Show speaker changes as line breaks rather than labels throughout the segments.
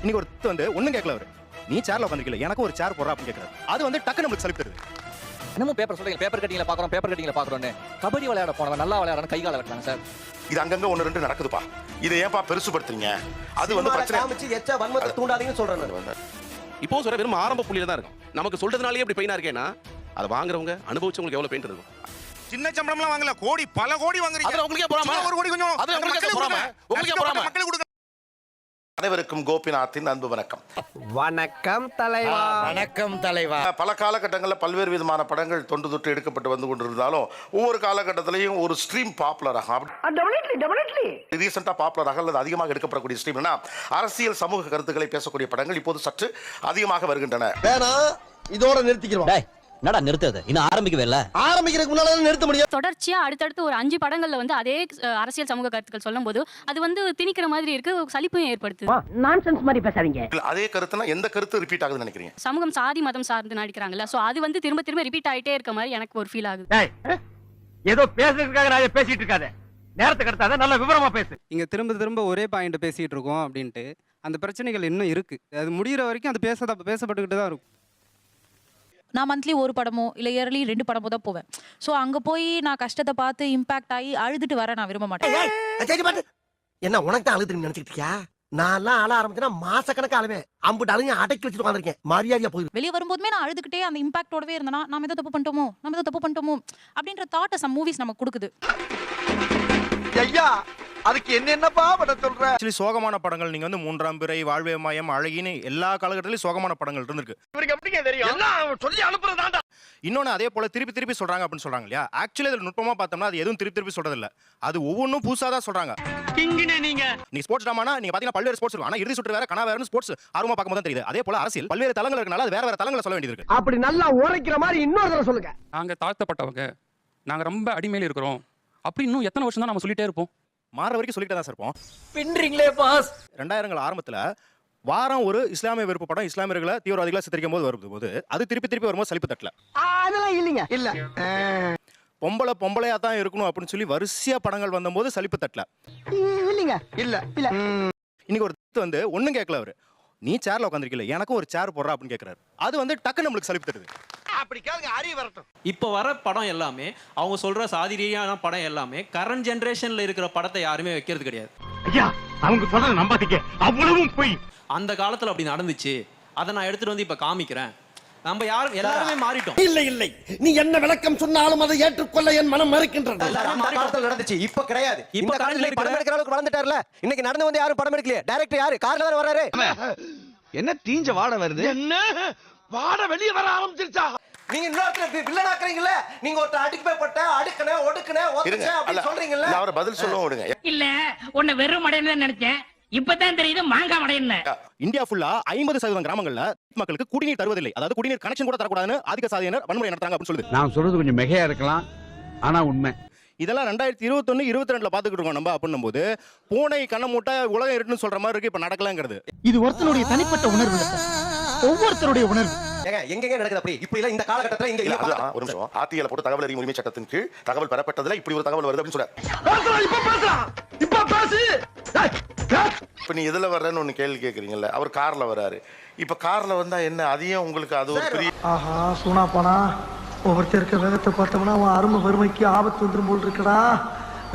இன்னைக்கு ஒரு வந்து ஒண்ணும் கேட்கல அவரு. நீ சேர்ல உட்காந்துருக்கல எனக்கு ஒரு சேர் போடுறா அப்படின்னு கேட்கறாரு. அது வந்து டக்கு நம்மளுக்கு சலிப்பு தருது.
இன்னமும் பேப்பர் சொல்றீங்க பேப்பர் கட்டிங்ல பாக்குறோம் பேப்பர் கட்டிங்ல பாக்குறோம்னு. கபடி விளையாட போனவன் நல்லா விளையாடணும் கை கால வெட்டாங்க சார்.
இது அங்கங்க ஒன்று ரெண்டு நடக்குதுப்பா. இதை ஏன்பா பெருசுபடுத்துறீங்க? அது வந்து பிரச்சனை.
காமிச்சு எச்சா வன்மத்தை தூண்டாதீங்கன்னு சொல்றேன் நான்.
இப்போ சொல்ற வெறும் ஆரம்ப புள்ளியில தான் இருக்கும். நமக்கு சொல்றதுனாலே இப்படி பெயினா இருக்கேன்னா அதை வாங்குறவங்க அனுபவிச்சவங்களுக்கு எவ்வளவு பெயின் இருக்கும்
சின்ன சம்பளம்லாம் வாங்கல. கோடி பல கோடி வாங்குறீங்க.
அதுல உங்களுக்கே போறாம?
ஒரு கோடி கொஞ்சம்
அதுல உங்களுக்கே
மக்களுக்கு
போறாம. உங்களுக்கே போறாம?
மக்களுக்கு
அனைவருக்கும் கோபிநாத்தின் அன்பு வணக்கம்.
வணக்கம் தலைவா. வணக்கம் தலைவா.
பல காலகட்டங்களில் பல்வேறு விதமான படங்கள் தொன்று தொட்டு எடுக்கப்பட்டு வந்து கொண்டிருந்தாலும் ஒவ்வொரு காலகட்டத்திலையும் ஒரு ஸ்ட்ரீம் பாப்புலர் ஆகும் ரீசெண்டாக பாப்புலராக அல்லது அதிகமாக எடுக்கப்படக்கூடிய ஸ்ட்ரீம்னா அரசியல் சமூக கருத்துக்களை பேசக்கூடிய படங்கள் இப்போது சற்று அதிகமாக வருகின்றன.
இதோட நிறுத்திக்கிறோம்
என்னடா நிறுத்தது இன்னும் ஆரம்பிக்கவே இல்ல.
ஆரம்பிக்கிறதுக்கு முன்னால நிறுத்த முடியும்?
தொடர்ச்சியா அடுத்தடுத்து ஒரு அஞ்சு படங்கள்ல வந்து அதே அரசியல் சமூக கருத்துக்கள் சொல்லும்போது அது வந்து திணிக்கிற மாதிரி இருக்கு சலிப்பையும் ஏற்படுத்துது.
நான்சென்ஸ் மாதிரி பேசாதீங்க.
அதே கருத்துனா எந்த கருத்து ரிப்பீட் ஆகுதுன்னு நினைக்கிறீங்க?
சமூகம் சாதி மதம் சார்ந்து நடிக்கிறாங்கல்ல சோ அது வந்து திரும்ப திரும்ப ரிப்பீட் ஆயிட்டே இருக்க மாதிரி எனக்கு ஒரு ஃபீல் ஆகுது.
ஏதோ பேசுறதுக்காக நான் பேசிட்டு இருக்காத. நேரத்தை கடத்தாத நல்ல விவரமா பேசு.
இங்கே திரும்ப திரும்ப ஒரே பாயிண்ட் பேசிகிட்டு இருக்கோம் அப்படின்ட்டு அந்த பிரச்சனைகள் இன்னும் இருக்குது அது முடிகிற வரைக்கும் அது பேச பேசப்பட்டுக்கிட்டு தான் இருக்கும்.
நான் மந்த்லி ஒரு படமோ இல்லை இயர்லி ரெண்டு படமோ தான் போவேன். ஸோ அங்கே போய் நான் கஷ்டத்தை பார்த்து இம்பாக்ட் ஆகி அழுதுட்டு வர நான் விரும்ப மாட்டேன்.
என்ன உனக்கு தான் அழுது நினைச்சிட்டு இருக்கியா? நான் எல்லாம் அழ ஆரம்பிச்சேன்னா மாசக்கணக்கு அழுவேன். அம்புட்டு அழுங்க அடக்கி வச்சுட்டு உட்காந்துருக்கேன் மரியாதையா போயிரு.
வெளியே வரும்போதுமே நான் அழுதுகிட்டே அந்த இம்பாக்டோடவே இருந்தேன்னா நம்ம ஏதோ தப்பு பண்ணிட்டோமோ? நம்ம ஏதோ தப்பு பண்ணிட்டோமோ? அப்படின்ற தாட்டை சம் மூவிஸ் நமக்கு கொடுக்குது.
ஐயா அதுக்கு என்னென்னப்பா பண்ண சொல்ற?
ஆக்சுவலி சோகமான படங்கள். நீங்க வந்து மூன்றாம் பிறை வாழ்வே மாயம் அழகின்னு எல்லா காலகட்டத்திலயும் சோகமான படங்கள் இருந்திருக்கு.
இவருக்கு எப்படிங்க தெரியும்? எல்லாம் சொல்லி அனுப்புறதாண்டா
இன்னொன்னு அதே போல திருப்பி திருப்பி சொல்றாங்க அப்படின்னு சொல்றாங்க இல்லையா? ஆக்சுவலி அதில் நுட்பமா பார்த்தோம்னா அது எதுவும் திருப்பி திருப்பி சொல்றது இல்ல அது ஒவ்வொன்றும் புதுசா தான் சொல்றாங்க.
கிங்கினே நீங்க.
நீ ஸ்போர்ட்ஸ் ட்ராமானா நீங்க பாத்தீங்கன்னா பல்வேறு ஸ்போர்ட்ஸ் இருக்கும். ஆனா இறுதி சுற்று வேற கனா வேற ஸ்போர்ட்ஸ் ஆர்வமா பார்க்கும்போது தான் தெரியுது. அதே போல அரசியல் பல்வேறு தளங்கள் இருக்கனால அது வேற வேற தளங்களை சொல்ல வேண்டியது இருக்கு.
அப்படி நல்லா உரைக்கிற மாதிரி இன்னொரு தடவை சொல்லுங்க.
நாங்கள் தாழ்த்தப்பட்டவங்க. நாங்கள் ரொம்ப அடிமையில் இருக்கிறோம். அப்படி இன்னும் எத்தனை வருஷம் தான் நம்ம சொல்லிட்டே இருப்போம்.
மாற வரைக்கும் சொல்லிட்டு தான் சார் இருப்போம்.
பின்றீங்களே பாஸ்
ரெண்டாயிரங்கள் ஆரம்பத்துல வாரம் ஒரு இஸ்லாமிய விருப்ப படம் இஸ்லாமியர்களை தீவிரவாதிகளை சித்தரிக்கும் போது வரும்போது அது திருப்பி திருப்பி வரும்போது சலிப்பு தட்டல.
அதெல்லாம் இல்லைங்க. இல்ல.
பொம்பளை பொம்பளையா தான் இருக்கணும் அப்படின்னு சொல்லி வரிசையா படங்கள் வந்தபோது சலிப்பு தட்டல.
இல்லைங்க. இல்ல. இல்ல
இன்னைக்கு ஒரு வந்து ஒண்ணும் கேட்கல அவரு. நீ சேர்ல உட்காந்துருக்கல எனக்கும் ஒரு சேர் போடுறா அப்படின்னு கேட்கறாரு அது வந்து டக்கு நம்மளுக்கு சலிப்பு தருது.
அப்படி கேளுங்க அறிவு வரட்டும்.
இப்போ வர படம் எல்லாமே அவங்க சொல்ற சாதி ரீதியான படம் எல்லாமே கரண்ட் ஜெனரேஷன்ல இருக்கிற படத்தை யாருமே வைக்கிறது கிடையாது.
ஐயா அவங்க சொல்றத நம்பாதீங்க. அவ்வளவும் போய்.
அந்த காலத்துல அப்படி நடந்துச்சு. அதை நான் எடுத்துட்டு வந்து இப்ப காமிக்கிறேன். நம்ம யாரும் எல்லாருமே மாறிட்டோம்.
இல்லை இல்லை. நீ என்ன விளக்கம் சொன்னாலும் அதை ஏற்றுக்கொள்ள என் மனம் மறுக்கின்றது.
காலத்துல
நடந்துச்சு. இப்ப கிடையாது.
இப்ப
காலத்துல படம் எடுக்கிற அளவுக்கு வளர்ந்துட்டார்ல. இன்னைக்கு நடந்து வந்து யாரும் படம் எடுக்கலையே? டைரக்டர் யாரு? கார்ல தானே வராரு
என்ன தீஞ்ச வாட வருது?
என்ன? வாட வெளிய வர ஆரம்பிச்சிருச்சா? நீங்க இன்னொருத்தர வில்லன் ஆக்குறீங்கல்ல? நீங்க ஒருத்தர் அடிக்க போய் போட்ட அடுக்கனே ஒடுக்கனே
அல்ல,
அப்படி சொல்றீங்கல்ல?
இல்ல, அவரை பதில் சொல்லவும் விடுங்க.
இல்ல உன்னை வெறும் மடையன்னு நினைச்சேன். இப்பதான் தெரியுது மாங்காய் மடையன்னு
இந்தியா ஃபுல்லா ஐம்பது சதவீதம் கிராமங்கள்ல மக்களுக்கு குடிநீர் தருவதில்லை. அதாவது குடிநீர் கனெக்ஷன் கூட தரக்கூடாதுன்னு அதிக சாதியினர் வன்முறை நடத்துறாங்க அப்படின்னு சொல்லுது.
நான் சொல்றது கொஞ்சம் மிகையா இருக்கலாம். ஆனா உண்மை.
இதெல்லாம் ரெண்டாயிரத்தி இருபத்தொன்னு இருபத்தி ரெண்டுல பாத்துக்கிட்டு இருக்கோம் நம்ம அப்படின்னும் போது பூனை கண்ண மூட்டை உலகம் இருட்டுன்னு சொல்ற மாதிரி இருக்கு இப்ப நடக்கலங்கிறது.
இது ஒருத்தனுடைய தனிப்பட்ட உணர்வு ஒவ்வொருத்தருடைய உணர்வு.
எங்கெங்க நடக்குது அப்படி? இப்படி இல்ல இந்த காலகட்டத்துல இங்க
இல்ல அதான் ஒரு நிமிஷம். ஆர்டிஐல போட்டு தகவல் அறியும் உரிமை சட்டத்தின் கீழ் தகவல் பெறப்பட்டதுல இப்படி ஒரு தகவல் வருது அப்படின்னு சொல்ற
இப்ப பேசலாம். இப்ப பேசு.
இப்ப நீ எதுல வர்றேன்னு ஒண்ணு கேள்வி கேக்குறீங்கல்ல அவர் கார்ல வராரு இப்ப கார்ல வந்தா என்ன அதையும் உங்களுக்கு அது ஒரு பெரிய
ஆஹா சூனா போனா ஒவ்வொருத்தருக்கு வேகத்தை பார்த்தோம்னா அவன் அருமை வறுமைக்கு ஆபத்து வந்துரும் போல் இருக்கடா.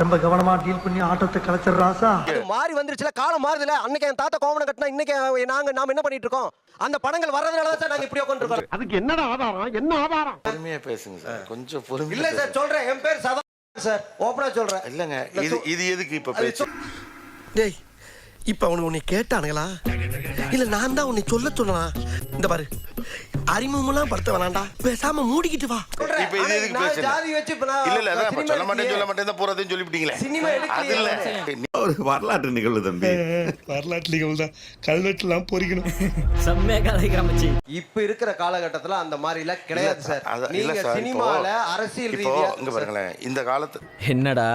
ரொம்ப கவனமா டீல் பண்ணி ஆட்டத்தை கலைச்சிடுறாசா
அது மாறி வந்துருச்சுல காலம் மாறுதுல அன்னைக்கு என் தாத்தா கோவணம் கட்டினா இன்னைக்கு நாங்க நாம என்ன பண்ணிட்டு இருக்கோம்? அந்த படங்கள் வர்றதுனால தான் சார் நாங்க இப்படி உட்காந்துருக்கோம்
அதுக்கு என்னடா ஆதாரம்? என்ன ஆதாரம்?
பொறுமையா பேசுங்க சார். கொஞ்சம் பொறுமையா
இல்ல சார். சொல்றேன். என் பேர் சதா சார். ஓப்பனா சொல்றேன்.
இல்லங்க இது இது எதுக்கு இப்ப பேச்சு?
டேய் இப்ப அவனுக்கு உன்னை கேட்டானுங்களா? இல்ல நான் தான் உன்னை சொல்ல சொன்னா இந்த பாரு. அறிமுகம்லாம் படுத்த வேணாண்டா பேசாம மூடிக்கிட்டு வா.
இப்ப இது எதுக்கு பேசுங்க இல்ல இல்ல அதான் இப்ப சொல்ல மாட்டேன் சொல்ல மாட்டேன் தான் போறதுன்னு சொல்லிவிட்டீங்களே.
சினிமா
அது இல்ல.
ஒரு வரலாற்று நிகழ்வு தம்பி.
வரலாற்று நிகழ்வு தான். கல்வெட்டுலாம் பொறிக்கணும்.
செம்மையா கதைக்கிற மச்சி
இப்ப இருக்கிற காலகட்டத்துல அந்த மாதிரி எல்லாம் கிடையாது சார்.
இல்ல
நீங்க
சார்
சினிமால அரசியல்
இப்போ
ரீதியா
இங்க பாருங்களேன். இந்த காலத்து
என்னடா?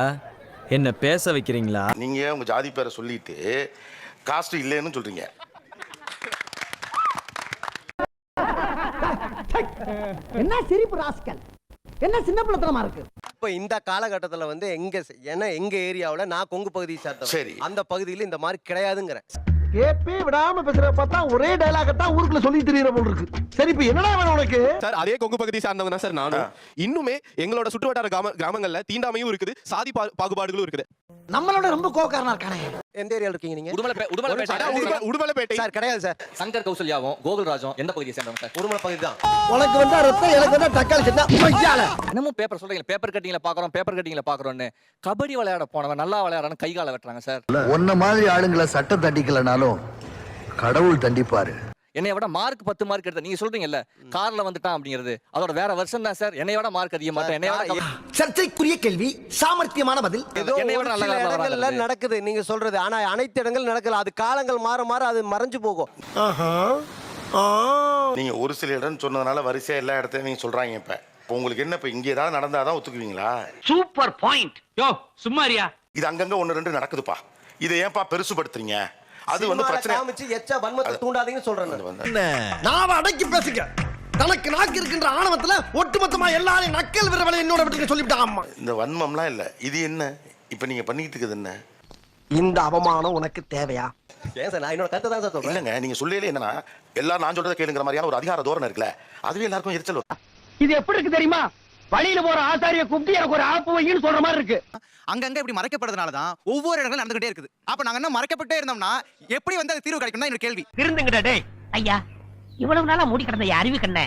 என்ன பேச வைக்கிறீங்களா?
நீங்க உங்க ஜாதி பேரை சொல்லிட்டு காஸ்ட் இல்லைன்னு சொல்றீங்க.
என்ன சிரிப்பு ராஸ்கல்? என்ன சின்ன பிள்ளைத்தனமா இருக்கு?
இப்ப இந்த காலகட்டத்துல வந்து எங்க ஏன்னா எங்க ஏரியாவுல நான் கொங்கு பகுதியை
சரி.
சார்ந்தவன் அந்த பகுதியில இந்த மாதிரி கிடையாதுங்கிறேன் கேப்பே விடாம பேசுற பார்த்தா ஒரே டைலாக தான் ஊருக்குள்ள சொல்லி தெரியற போல் இருக்கு. சரி இப்ப என்னடா வேணும் உனக்கு?
சார் அதே கொங்கு பகுதி சார்ந்தவங்க தான் சார் நானும். இன்னுமே எங்களோட சுற்றுவட்டார கிராம கிராமங்கள்ல தீண்டாமையும் இருக்குது சாதி பா- பாகுபாடுகளும் இருக்குது.
நம்மளோட ரொம்ப கோக்காரனா இருக்கானே.
எந்த ஏரியால இருக்கீங்க நீங்க? உடுமலை உடுமலை
அதான் உடுமலை- உடுமலைப்பேட்டை.
சார் கிடையாது சார். சங்கர் கௌசல்யாவும் கோகுல்ராஜும் எந்த பகுதியை சேர்ந்தவங்க சார்? உடுமலை பகுதி தான்.
உனக்கு வந்தா ரத்தம் எனக்கு வந்தா தக்காளி சட்னா
இன்னமும் பேப்பர் சொல்றீங்க பேப்பர் கட்டிங்ல பாக்குறோம் பேப்பர் கட்டிங்ல பாக்குறோம்னு கபடி விளையாட போனவன் நல்லா விளையாடுறான்னு கை கால வெட்டுறாங்க சார்.
உன்ன மாதிரி ஆளுங்களை சட்டம் தண்டிக்கலனாலும் கடவுள் தண்டிப்பாரு.
என்னைய விட மார்க் பத்து மார்க் எடுத்த நீங்க சொல்றீங்கல்ல? கார்ல வந்துட்டான் அப்படிங்கிறது. அதோட வேற வருஷம் தான் சார் என்னைய விட மார்க் அதிகமா என்னைய விட
சர்ச்சைக்குரிய கேள்வி சாமர்த்தியமான பதில்.
என்னைய விட நல்ல வராது.
நடக்குது நீங்க சொல்றது. ஆனா அனைத்து இடங்கள் நடக்கல. அது காலங்கள் மாற மாற அது மறைஞ்சு போகும்.
நீங்க ஒரு சில இடம் சொன்னதுனால வரிசையா எல்லா இடத்தையும் நீங்க சொல்றாங்க இப்ப. உங்களுக்கு என்ன இப்ப இங்க ஏதாவது நடந்தாதான் ஒத்துக்குவீங்களா?
சூப்பர் பாயிண்ட் யோ சும்மாரியா
இது அங்கங்க ஒண்ணு ரெண்டு நடக்குதுப்பா. இதை ஏன்பா பெருசுபடுத்துறீங்க? அது வந்து பிரச்சனை
காமிச்சு எச்சா வன்மத்தை தூண்டாதீங்கன்னு சொல்றேன் நாம அடக்கி பேசுங்க. தனக்கு நாக்கு இருக்கின்ற ஆணவத்துல ஒட்டுமொத்தமா எல்லாரையும் நக்கல் விரவலை என்னோட விட்டு சொல்லிவிட்டான் அம்மா.
இந்த வன்மம்லாம் இல்ல. இது என்ன? இப்ப நீங்க பண்ணிட்டு இருக்குது என்ன?
இந்த அவமானம் உனக்கு தேவையா? ஏன் சார் நான் என்னோட கருத்தை தான் சார் சொல்றேன்.
இல்லைங்க நீங்க சொல்லல என்னன்னா எல்லாரும் நான் சொல்றதை கேளுங்கிற மாதிரியான ஒரு அதிகார தோரணை இருக்குல்ல அதுவே எல்லாருக்கும் எரிச்சல்.
இது எப்படி இருக்கு தெரியுமா? வழியில போற ஆசாரிய கூப்பிட்டு எனக்கு ஒரு ஆப்பு வைன்னு சொல்ற மாதிரி இருக்கு.
அங்கங்க இப்படி மறைக்கப்படுறதுனால தான் ஒவ்வொரு இடங்களும் நடந்துகிட்டே இருக்குது. அப்ப நாங்க என்ன மறைக்கப்பட்டே இருந்தோம்னா எப்படி வந்து அது தீர்வு கிடைக்கும் தான் கேள்வி.
இருந்துங்கடா டேய் ஐயா இவ்வளவு நாளா மூடி கிடந்த அறிவு கண்ண.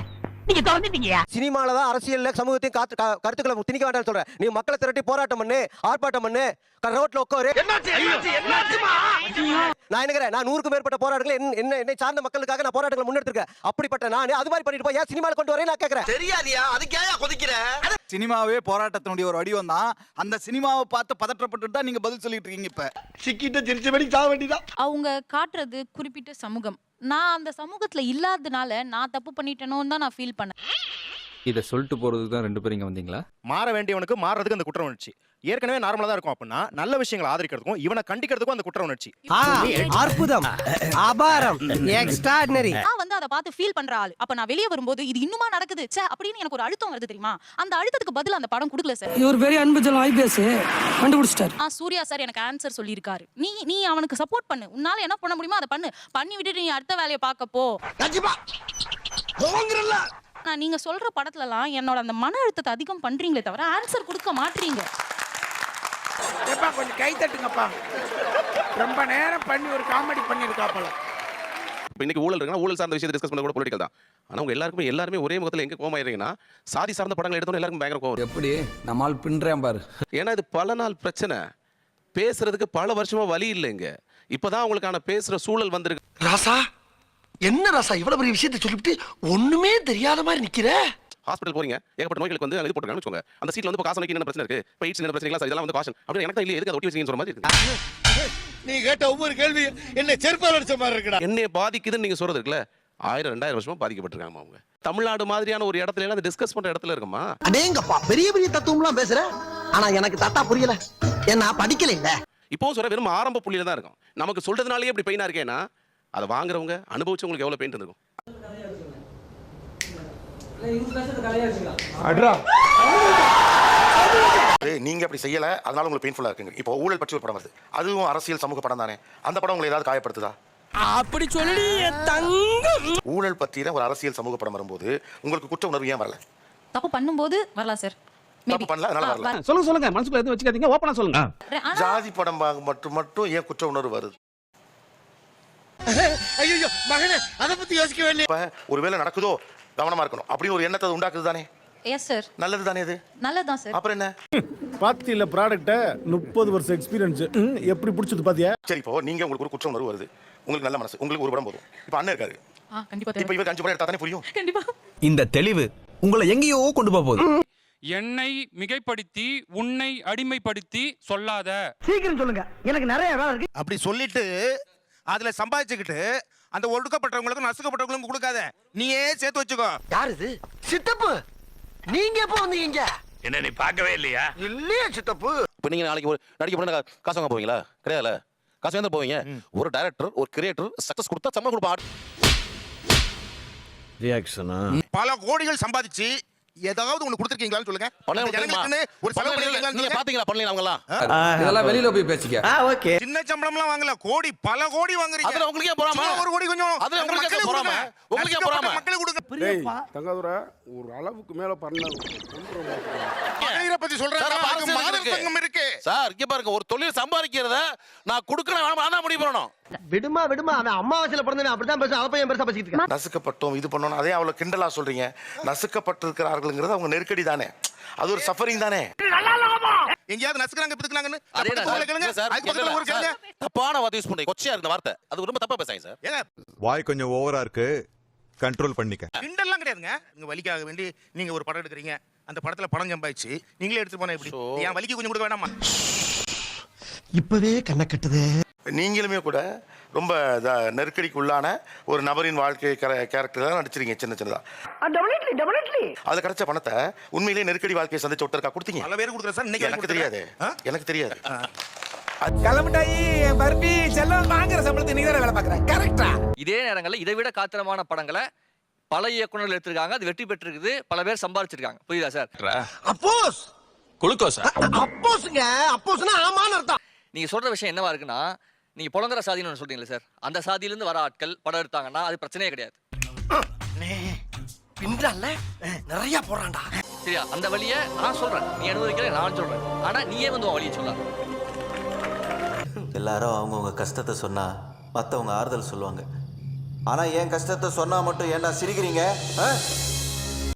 நீங்க திறந்துட்டீங்க
சினிமால தான் அரசியல்ல சமூகத்தையும் காத்து க- கருத்துக்களை திணிக்க வேண்டாம்னு சொல்றேன். நீ மக்களை திரட்டி போராட்டம் பண்ணு ஆர்ப்பாட்டம் பண்ணு ரோட்ல உட்காரு. நான் என்னங்கிறேன் நான் நூறுக்கும் மேற்பட்ட போராட்டங்களை என்ன- என்ன என்னை சார்ந்த மக்களுக்காக நான் போராட்டங்களை முன்னெடுத்திருக்கேன். அப்படிப்பட்ட நான் அது மாதிரி பண்ணிட்டு போய் ஏன் சினிமால கொண்டு வரேன் நான் கேட்கறேன் தெரியாதியா? அதுக்கே கொதிக்கிற?
சினிமாவே போராட்டத்தினுடைய ஒரு வடிவம் தான் அந்த சினிமாவை பார்த்து பதற்றப்பட்டு தான் நீங்க பதில் சொல்லிட்டு இருக்கீங்க இப்ப.
சிக்கிட்ட திருச்சபடி சாக வேண்டியதான்
அவங்க காட்டுறது குறிப்பிட்ட சமூகம். நான் அந்த சமூகத்துல இல்லாதனால நான் தப்பு பண்ணிட்டேனோன்னு தான் நான் ஃபீல் பண்ணேன்.
இத சொல்லிட்டு போறதுக்கு தான் ரெண்டு பேரும் இங்க வந்தீங்களா?
மாற வேண்டியவனுக்கு மாறுறதுக்கு அந்த குற்ற உணர்ச்சி. ஏற்கனவே நார்மலா தான் இருக்கும் அப்படின்னா நல்ல விஷயங்களை ஆதரிக்கிறதுக்கும் இவனை கண்டிக்கிறதுக்கும் அந்த குற்ற உணர்ச்சி.
அற்புதம். அபாரம். எக்ஸ்ட்ராடினரி
அதை பார்த்து ஃபீல் பண்ற ஆள். அப்ப நான் வெளியே வரும்போது இது இன்னுமா நடக்குது? ச்சே அப்படின்னு எனக்கு ஒரு அழுத்தம் வருது தெரியுமா? அந்த அழுத்தத்துக்கு பதில் அந்த படம் கொடுக்கல சார்
இவர் பெரிய அன்பு வாய் பேசு கண்டுபிடிச்சிட்டாரு.
ஆ சூர்யா சார் எனக்கு ஆன்சர் சொல்லியிருக்காரு. நீ நீ அவனுக்கு சப்போர்ட் பண்ணு. உன்னால என்ன பண்ண முடியுமோ அதை பண்ணு. பண்ணி விட்டுட்டு நீ அடுத்த வேலையை பார்க்க போ நான் நீங்க சொல்ற படத்துலலாம் என்னோட அந்த மன அழுத்தத்தை அதிகம் பண்றீங்களே தவிர ஆன்சர் கொடுக்க மாட்டீங்க.
எப்பா கொஞ்சம் கை தட்டுங்கப்பா. ரொம்ப நேரம் பண்ணி ஒரு காமெடி பண்ணிருக்காப்பல
இப்போ இன்னைக்கு ஊழல் இருக்குன்னா ஊழல் சார்ந்த விஷயத்தை டிஸ்கஸ் பண்ண கூட பொலிட்டிக்கல் தான். ஆனா உங்க எல்லாருக்குமே எல்லாருமே ஒரே முகத்துல எங்க கோமாயிரீங்கன்னா சாதி சார்ந்த படங்கள் எடுத்தோம் எல்லாருக்கும் பயங்கர கோவம்.
எப்படி? நம்மால் பின்றேன் பாரு.
ஏன்னா இது பல நாள் பிரச்சனை. பேசுறதுக்கு பல வருஷமா வழி இல்லைங்க இப்பதான் உங்களுக்கான பேசுற சூழல் வந்திருக்கு.
ராசா என்ன ராசா இவ்வளவு பெரிய விஷயத்தை சொல்லிவிட்டு ஒண்ணுமே தெரியாத மாதிரி நிக்கிற?
ஹாஸ்பிட்டல் போறீங்க ஏகப்பட்ட நோய்களுக்கு வந்து இது போட்டுருக்காங்கன்னு வச்சுக்கோங்க. அந்த சீட்ல வந்து இப்போ காசு நோய்க்கு என்ன பிரச்சனை இருக்கு? இப்போ என்ன பிரச்சனை இதெல்லாம் வந்து காசன் அப்படி எனக்கு இல்லையே எதுக்கு அதை ஒட்டி வச்சிருக்கீங்கன்னு சொல்ற மாதிரி இருக்கு
நீ கேட்ட ஒவ்வொரு கேள்வி என்ன செருப்பால் அடிச்ச மாதிரி இருக்குடா.
என்னைய பாதிக்குதுன்னு நீங்க சொல்றது இருக்குல்ல? ஆயிரம் ரெண்டாயிரம் வருஷமா பாதிக்கப்பட்டிருக்காங்க அவங்க. தமிழ்நாடு மாதிரியான ஒரு இடத்துல எல்லாம் டிஸ்கஸ் பண்ற இடத்துல இருக்குமா?
அடேங்கப்பா பெரிய பெரிய தத்துவம்லாம் பேசுற? ஆனா எனக்கு தாத்தா புரியல. ஏன்னா படிக்கல இல்ல.
இப்போவும் சொல்ற வெறும் ஆரம்ப புள்ளியில தான் இருக்கும். நமக்கு சொல்றதுனாலேயே இப்படி பெயினா இருக்கேன்னா அதை வாங்குறவங்க அனுபவிச்சவங்களுக்கு எவ்வளவு பெயின் இருக்கும்
ஏய், நீங்க அப்படி செய்யல. அதனால உங்களுக்கு பெயின்ஃபுல்லா இருக்குங்க. இப்போ ஊழல் பற்றி ஒரு படம் வருது. அதுவும் அரசியல் சமூக படம் தானே. அந்த படம் உங்களை ஏதாவது காயப்படுத்துதா?
அப்படி சொல்லி
ஊழல் பற்றின ஒரு அரசியல் சமூக படம் வரும்போது உங்களுக்கு குற்ற உணர்வு ஏன் வரல?
தப்பு பண்ணும்போது வரலாம் சார்
தப்பு பண்ணல அதனால வரல.
சொல்லுங்க சொல்லுங்க. மனசுக்குள்ள எதுவும் வச்சுக்காதீங்க. ஓப்பனா சொல்லுங்க.
ஜாதி படம் மட்டும் மட்டும் ஏன் குற்ற உணர்வு வருது?
ஐயோ மகனே அத பத்தி யோசிக்கவே இல்லையே
இப்ப ஒருவேளை நடக்குதோ கவனமா இருக்கணும். அப்படின்னு ஒரு எண்ணத்தை அது உண்டாக்குது தானே?
எஸ் சார்
நல்லது தானே இது?
நல்லதுதான் சார்
அப்புறம் என்ன?
பாத்தியில ப்ராடக்ட்ட முப்பது வருஷம் எக்ஸ்பீரியன்ஸ் எப்படி பிடிச்சது பாத்தியா?
சரி இப்போ நீங்க உங்களுக்கு ஒரு குற்ற உணர்வு வருது. உங்களுக்கு நல்ல மனசு உங்களுக்கு ஒரு படம் போதும். இப்போ அண்ணன் இருக்காரு.
ஆ கண்டிப்பா
இப்போ இவருக்கு அஞ்சு படம் எடுத்தா தானே புரியும்?
கண்டிப்பா.
இந்த தெளிவு உங்களை எங்கேயோ கொண்டு போக போகுது.
என்னை மிகைப்படுத்தி உன்னை அடிமைப்படுத்தி சொல்லாத.
சீக்கிரம் சொல்லுங்க. எனக்கு நிறைய வேலை இருக்கு.
அப்படி சொல்லிட்டு அதுல சம்பாதிச்சுக்கிட்டு அந்த ஒடுக்கப்பட்டவங்களுக்கும் நசுக்கப்பட்டவங்களுக்கும் கொடுக்காத. நீயே சேர்த்து வச்சுக்கோ.
யார் இது சித்தப்பு! நீங்க எப்போ வந்தீங்க?
என்ன நீ பார்க்கவே இல்லையா?
இல்லையே சித்தப்பு.
இப்போ நீங்க நாளைக்கு ஒரு நடிக்க போனா காசு வாங்க போவீங்களா? கிடையாதுல காசு வாங்க போவீங்க. ஒரு டைரக்டர் ஒரு கிரியேட்டர் சக்சஸ் கொடுத்தா சம்பளம் கொடுப்பா.
ரியாக்ஷனா பல கோடிகள் சம்பாதிச்சு ஏதாவது ஒண்ணு கொடுத்துருக்கீங்களான்னு சொல்லுங்க. ஜனங்களுக்குன்னு ஒரு செலவு
பண்ணையில
பண்ணிருக்கீங்களான்னு
நீங்க
சொல்லுங்க.
பாத்தீங்களா பண்ணல அவங்க எல்லாம்
இதெல்லாம் வெளியில போய் பேசிக்க.
ஓகே.
சின்ன சம்பளம்லாம் வாங்கல. கோடி பல கோடி வாங்குறீங்க.
அதுல உங்களுக்கே போறாம?
சும்மா ஒரு கோடி கொஞ்சம்.
அதுல உங்களுக்கே
மக்களுக்கு
போறாம?
கொடுங்க.
உங்களுக்கே
நசுக்கப்பட்ட
போறாம?
மக்களுக்கு கொடுங்க.
தங்காதுரை ஒரு அளவுக்கு மேல பண்ண
மகளிரை பத்தி சொல்றேன்
சார், அப்ப
மாதர்
இருக்கு.
இருக்கு.
சார் இங்க பாருங்க ஒரு தொழில் சம்பாதிக்கிறத நான் கொடுக்கணும் வேணாமா நான் முடிவு பண்ணணும்.
விடுமா விடுமா அவன் அம்மாவாசையில பிறந்தவன் அப்படிதான் பேச அதை பையன் பெருசா பேசிட்டு இருக்கான்.
நசுக்கப்பட்டோம் இது பண்ணோம் அதே அவ்வளவு கிண்டலா சொல்றீங்க. நசுக்கப்பட்டிருக்கிறார்கள்ங்கிறது அவங்க நெருக்கடி தானே. அது ஒரு சஃபரிங் தானே.
எங்கேயாவது நசுக்குறாங்க பிதுக்குறாங்கன்னு?
தப்பான வார்த்தை யூஸ் பண்றீங்க கொச்சையா இருக்கு இந்த வார்த்தை. அது ரொம்ப தப்பா பேசாங்க சார்.
ஏங்க
வாய் கொஞ்சம் ஓவரா இருக்கு. கண்ட்ரோல் பண்ணிக்க.
கிண்டல்லாம் கிடையாதுங்க. நீங்க வலிக்காக வேண்டி நீங்க ஒரு படம் எடுக்கிறீங்க. அந்த படத்துல பணம் சம்பாதிச்சு நீங்களே எடுத்து போனா எப்படி? ஏன் வலிக்கு கொஞ்சம் கொடுக்க வேணாமா?
இப்பவே கண்ணை கட்டுது.
நீங்களுமே கூட ரொம்ப இதா நெருக்கடிக்கு உள்ளான ஒரு நபரின் வாழ்க்கை கேரக்டர் தான் நடிச்சிருக்கீங்க சின்ன சின்னதா. அதுல கிடைச்ச பணத்தை உண்மையிலேயே நெருக்கடி வாழ்க்கையை சந்திச்ச ஒருத்தருக்கா கொடுத்தீங்க?
பல பேர் கொடுக்குறேன் சார் இன்னைக்கு
எனக்கு தெரியாது. எனக்கு தெரியாது.
கிளம்பிட்டாயி பர்பி செல்லம் வாங்குற சம்பளத்தை நீங்க வேலை பாக்குறேன் கரெக்டா
இதே நேரங்களில் இதை விட காத்திரமான படங்களை பல இயக்குனர்கள் எடுத்திருக்காங்க. அது வெற்றி பெற்றிருக்குது. பல பேர் சம்பாதிச்சிருக்காங்க புரியுதா சார்?
அப்போஸ்!
குளுக்கோஸ்?
அப்போஸ்ங்க. அப்போஸ்னா ஆமான்னு அர்த்தம்.
நீங்க சொல்ற விஷயம் என்னவா இருக்குன்னா நீங்க புலந்தர சாதின்னு ஒன்று சொல்றீங்களா சார்? அந்த சாதியிலிருந்து வர ஆட்கள் படம் எடுத்தாங்கன்னா அது பிரச்சனையே கிடையாது.
பின்றால நிறைய போறான்டா
சரியா? அந்த வழியை நான் சொல்றேன். நீ அனுமதிக்கிறேன் நான் சொல்றேன். ஆனா நீயே வந்து உன் வழியை சொல்லாத.
எல்லாரும் அவங்கவுங்க கஷ்டத்தை சொன்னா மத்தவங்க ஆறுதல் சொல்லுவாங்க. ஆனா என் கஷ்டத்தை சொன்னா மட்டும் ஏன்டா சிரிக்கிறீங்க